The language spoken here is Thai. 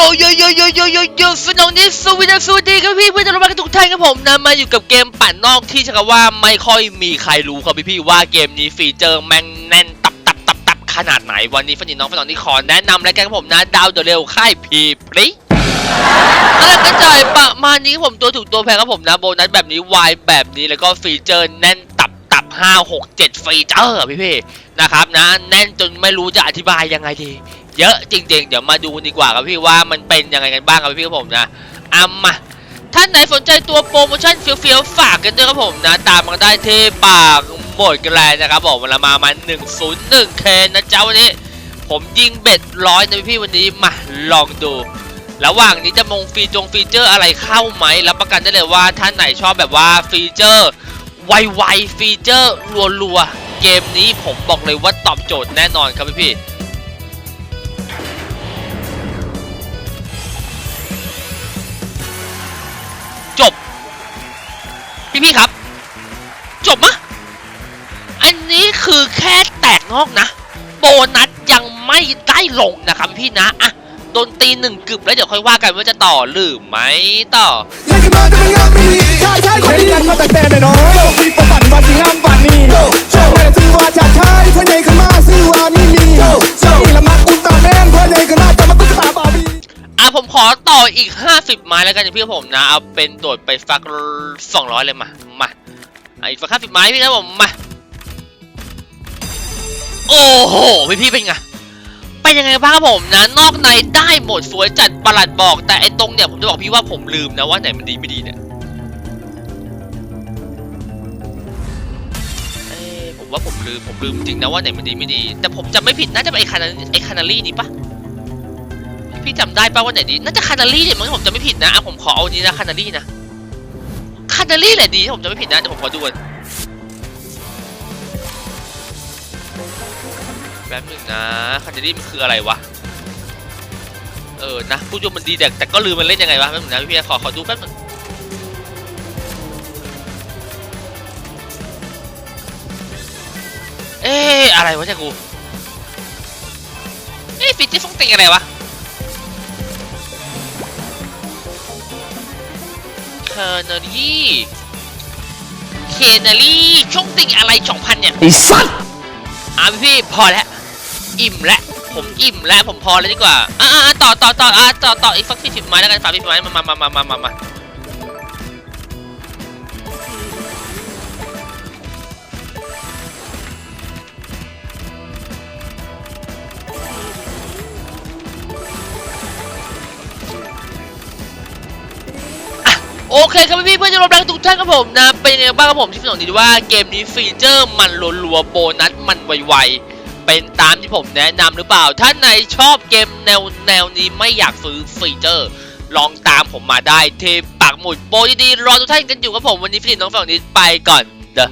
โยโยโยโยโยโยสนองนี้สวัสดีสวัสดีครับพี่เพื่อนจะรับกันทุกท่านครับผมนะมาอยู่กับเกมปั่นนอกที่ชักว่าไม่ค่อยมีใครรู้ครับพี่พี่ว่าเกมนี้ฟีเจอร์แม่งแน่นตับตับตับตับขนาดไหนวันนี้ฟันนี่น้องฟันน้องที่ขอแนะนำรายการผมนะดาวเดเร็วค่ายพีพลิอะไรกระจายประมาณนี้ผมตัวถูกตัวแพงครับผมนะโบนัสแบบนี้วายแบบนี้แล้วก็ฟีเจอร์แน่นตับตับห้าหกเจ็ดฟีเจอร์พี่พี่ๆนะครับนะแน่นจนไม่รู้จะอธิบายยังไงดี เยอะจริง ๆ เดี๋ยวมาดูดีกว่าครับพี่ว่ามันเป็นยังไงกันบ้างครับพี่ครับผมนะอามาท่านไหนสนใจตัวโปรโมชั่นเฟี้ยวๆฝากกันด้วยครับผมนะ ตามมาได้ที่ปากหมดกันเลยนะครับผมเวลามามา 101k นะเจ๊ะวันนี้ ผมยิงเบ็ดร้อยนะพี่วันนี้มาลองดู ระหว่างนี้จะมงฟีจงฟีเจอร์อะไรเข้าไหมรับประกันได้เลยว่าท่านไหนชอบแบบว่าฟีเจอร์ไวๆฟีเจอร์รัวๆเกมนี้ผมบอกเลยว่าตอบโจทย์แน่นอนครับพี่ พี่ครับ จบมะ อันนี้คือแค่แตกนอกนะ โบนัสยังไม่ได้ลงนะครับพี่นะอะโดนตีหนึ่งกึบแล้วเดี๋ยวค่อยว่ากันว่าจะต่อหรือไม่ต่อ อีก 50 ไม้แล้วกันพี่ผมนะ เอาเป็นโดดไปฟัก 200 เลยมา มาอีกฟัก50ไม้พี่นะผม มา โอ้โห พี่พี่เป็นไง เป็นยังไงบ้างครับผมนะ นอกในได้หมดสวยจัดประหลัดบอก แต่ไอ้ตรงเนี่ยผมจะบอกพี่ว่าผมลืมนะว่าไหนมันดีไม่ดีเนี่ยผมว่าผมลืมผมลืมจริงนะว่าไหนมันดีไม่ดี แต่ผมจำไม่ผิดน่าจะเป็นไอคานาไอคานาลี่นี่ปะ พี่จำได้ป่าว่าไหนดี น่าจะคานาลี่เนี่ยมั้งผมจะไม่ผิดนะอะผมขอเอานี้นะคานาลี่นะคานาลี่แหละดีผมจะไม่ผิดนะเดี๋ยวผมขอดูก่อนแป๊บหนึงนะคานาลี่มันคืออะไรวะเออนะผู้ชมมันดีแต่แต่ก็ลืมมันเล่นยังไงวะแป๊บนึงนะพี่ขอขอดูแป๊บนึงเอ๊ะอะไรวะเนี่ยกูเอ๊ะฟิตตี้ฟงเติงอะไรวะ นอรี่เคเนอรี่ช่องติ่งอะไรสองพันเนี่ยไอ้สัตว์อะพี่พี่พอแล้วอิ่มแล้วผมอิ่มแล้วผมพอแล้วดีกว่าอ่าต่อต่อต่ออะต่อต่ออีกสักสี่สิบไม้แล้วกันสามสิบไม้มามามามามามา โอเคครับพี่เพื่อนจะรบรักทุกท่านครับผมนะ เป็นยังไงบ้างครับผมที่พี่หนองดีว่าเกมนี้ฟีเจอร์มันรัวๆโบนัสมันไวๆ เป็นตามที่ผมแนะนำหรือเปล่า ท่านไหนชอบเกมแนวแนวนี้ไม่อยากซื้อฟีเจอร์ ลองตามผมมาได้ที่ปากหมุดโปรดีๆรอทุกท่านกันอยู่ครับผมวันนี้ฟิลิปน้องฝั่งนี้ไปก่อนเด้อ